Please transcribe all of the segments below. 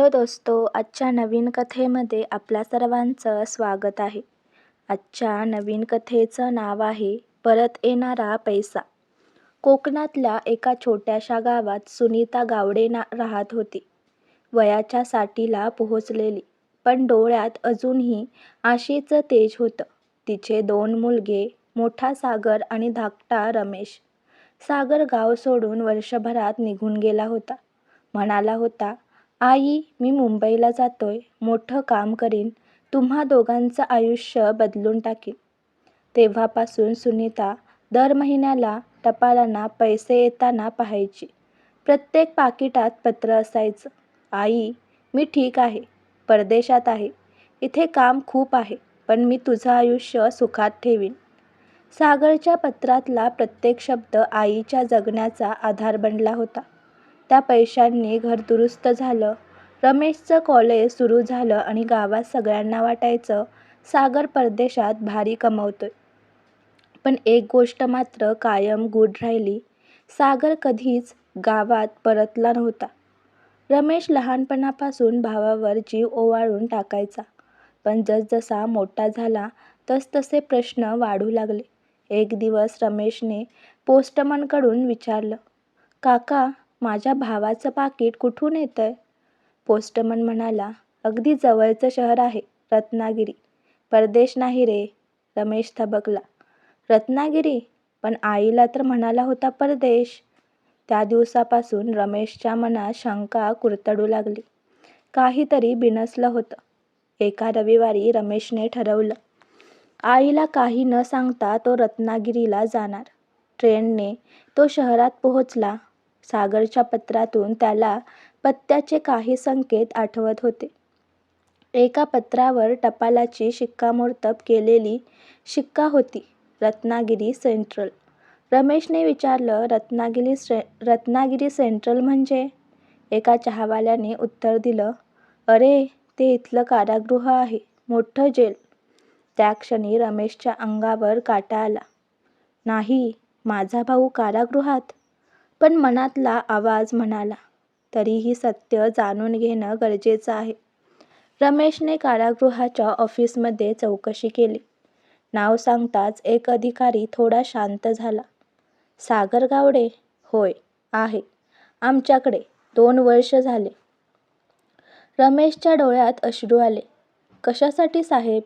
Hello दोस्तो आजच्या नवीन कथेमध्ये आपल्या सर्वांचं स्वागत आहे. आजच्या नवीन कथेचं नाव आहे परत येणारा पैसा. कोकणातल्या एका छोट्याशा गावात सुनीता गावडे ना राहत होती. वयाच्या साठीला पोहोचलेली पण डोळ्यात अजूनही आशेचं तेज होतं. तिचे दोन मुलगे मोठा सागर आणि धाकटा रमेश. सागर गाव सोडून वर्षभरात निघून गेला होता. म्हणाला होता आई मी मुंबईला जातोय मोठं काम करीन तुम्हा दोघांचं आयुष्य बदलून टाकीन. तेव्हापासून सुनीता दर महिन्याला टपालांना पैसे येताना पाहायची. प्रत्येक पाकिटात पत्र असायचं आई मी ठीक आहे परदेशात आहे इथे काम खूप आहे पण मी तुझं आयुष्य सुखात ठेवीन. सागरच्या पत्रातला प्रत्येक शब्द आईच्या जगण्याचा आधार बनला होता. त्या पैशांनी घर दुरुस्त झालं. रमेशचं कॉलेज सुरू झालं आणि गावात सगळ्यांना वाटायचं सागर परदेशात भारी कमवतोय. पण एक गोष्ट मात्र कायम गूढ राहिली. सागर कधीच गावात परतला नव्हता. रमेश लहानपणापासून भावावर जीव ओवाळून टाकायचा. पण जसजसा मोठा झाला तसतसे प्रश्न वाढू लागले. एक दिवस रमेशने पोस्टमनकडून विचारलं काका माझ्या भावाचं पाकीट कुठून येतंय? पोस्टमन म्हणाला अगदी जवळचं शहर आहे रत्नागिरी. परदेश नाही रे रमेश थबकला. रत्नागिरी? पण आईला तर म्हणाला होता परदेश. त्या दिवसापासून रमेशच्या मनात शंका कुरतडू लागली. काहीतरी बिनसलं होतं. एका रविवारी रमेशने ठरवलं आईला काही न सांगता तो रत्नागिरीला जाणार. ट्रेनने तो शहरात पोहोचला. सागरच्या पत्रातून त्याला पत्त्याचे काही संकेत आठवत होते. एका पत्रावर टपालाची शिक्कामोर्तब केलेली शिक्का होती रत्नागिरी सेंट्रल. रमेशने विचारलं रत्नागिरी से रत्नागिरी सेंट्रल म्हणजे? एका चहावाल्याने उत्तर दिलं अरे ते इथलं कारागृह आहे मोठं जेल. त्या क्षणी रमेशच्या अंगावर काटा आला. नाही माझा भाऊ कारागृहात पण मनातला आवाज म्हणाला तरीही सत्य जाणून घेणं गरजेचं आहे. रमेशने कारागृहाच्या ऑफिसमध्ये चौकशी केली. नाव सांगताच एक अधिकारी थोडा शांत झाला. सागर गावडे? होय आहे. आमच्याकडे दोन वर्ष झाले. रमेशच्या डोळ्यात अश्रू आले. कशासाठी साहेब?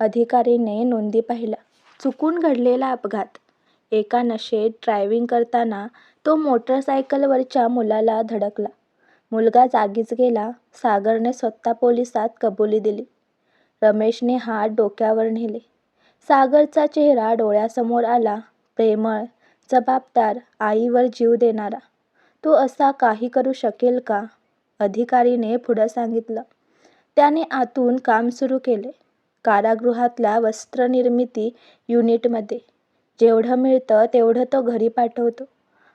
अधिकारीने नोंदी पाहिला. चुकून घडलेला अपघात. एका नशेत ड्रायव्हिंग करताना तो मोटरसायकलवरच्या मुलाला धडकला. मुलगा जागीच गेला. सागरने स्वतः पोलिसात कबुली दिली. रमेशने हात डोक्यावर नेले. सागरचा चेहरा डोळ्यासमोर आला. प्रेमळ जबाबदार आईवर जीव देणारा. तो असा काही करू शकेल का? अधिकारीने पुढं सांगितलं. त्याने आतून काम सुरू केले. कारागृहातल्या वस्त्रनिर्मिती युनिटमध्ये. जेवढं मिळतं तेवढं तो घरी पाठवतो.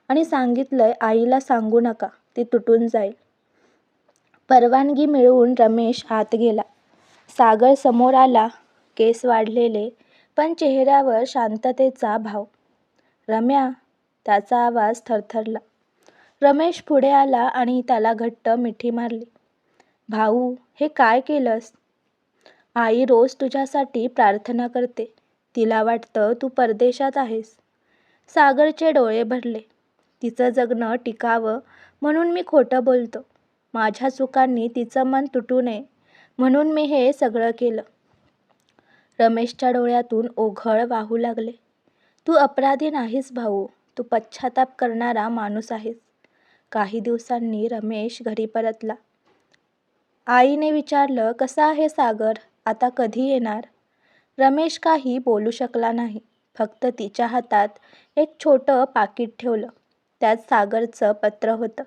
आणि सांगितलंय आईला सांगू नका ती तुटून जाईल. परवानगी मिळवून रमेश आत गेला. सागर समोर आला केस वाढलेले पण चेहऱ्यावर शांततेचा भाव. रम्या त्याचा आवाज थरथरला. रमेश पुढे आला आणि त्याला घट्ट मिठी मारली. भाऊ हे काय केलंस? आई रोज तुझ्यासाठी प्रार्थना करते. तिला वाटतं तू परदेशात आहेस. सागरचे डोळे भरले. तिचं जगणं टिकावं म्हणून मी खोटं बोलतो. माझ्या चुकांनी तिचं मन तुटू नये म्हणून मी हे सगळं केलं. रमेशच्या डोळ्यातून ओघळ वाहू लागले. तू अपराधी नाहीस भाऊ. तू पश्चाताप करणारा माणूस आहेस. काही दिवसांनी रमेश घरी परतला. आईने विचारलं कसा आहे सागर? आता कधी येणार? रमेश काही बोलू शकला नाही. फक्त तिच्या हातात एक छोटं पाकीट ठेवलं. त्यात सागरचं पत्र होतं.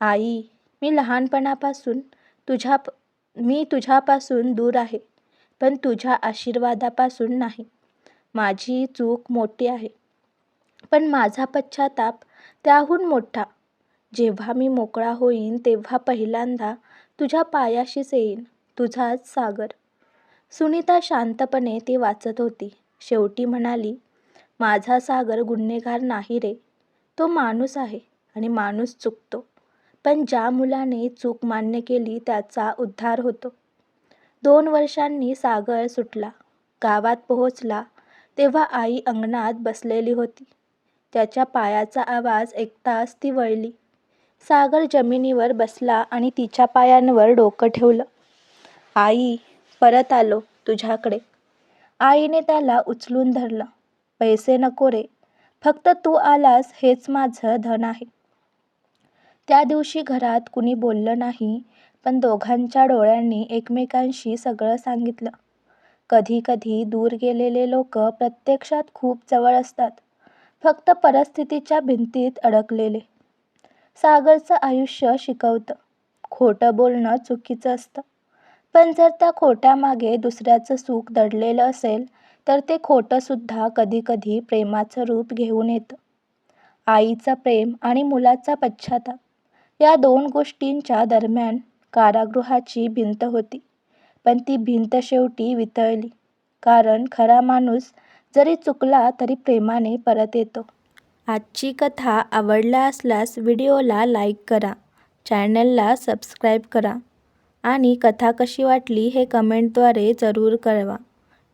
आई मी लहानपणापासून तुझ्या मी तुझ्यापासून दूर आहे पण तुझ्या आशीर्वादापासून नाही. माझी चूक मोठी आहे पण माझा पश्चाताप त्याहून मोठा. जेव्हा मी मोकळा होईन तेव्हा पहिल्यांदा तुझ्या पायाशीच येईन तुझाच सागर. सुनीता शांतपणे ती वाचत होती. शेवटी म्हणाली माझा सागर गुन्हेगार नाही रे. तो माणूस आहे आणि माणूस चुकतो. पण ज्या मुलाने चूक मान्य केली त्याचा उद्धार होतो. दोन वर्षांनी सागर सुटला गावात पोहोचला तेव्हा आई अंगणात बसलेली होती. त्याच्या पायाचा आवाज ऐकताच ती वळली. सागर जमिनीवर बसला आणि तिच्या पायांवर डोकं ठेवलं. आई परत आलो तुझ्याकडे. आईने त्याला उचलून धरलं. पैसे नको रे फक्त तू आलास हेच माझं धन आहे. त्या दिवशी घरात कुणी बोललं नाही पण दोघांच्या डोळ्यांनी एकमेकांशी सगळं सांगितलं. कधी कधी दूर गेलेले लोक प्रत्यक्षात खूप जवळ असतात फक्त परिस्थितीच्या भिंतीत अडकलेले. सागरचं आयुष्य शिकवतं खोटं बोलणं चुकीचं असतं. पण जर त्या खोट्यामागे दुसऱ्याचं सुख दडलेलं असेल तर ते खोटंसुद्धा कधीकधी प्रेमाचं रूप घेऊन येतं. आईचं प्रेम आणि मुलाचा पश्चाताप या दोन गोष्टींच्या दरम्यान कारागृहाची भिंत होती. पण ती भिंत शेवटी वितळली कारण खरा माणूस जरी चुकला तरी प्रेमाने परत येतो. आजची कथा आवडला असल्यास व्हिडिओला लाईक करा चॅनलला सबस्क्राईब करा आणि कथा कशी वाटली हे कमेंटद्वारे जरूर कळवा.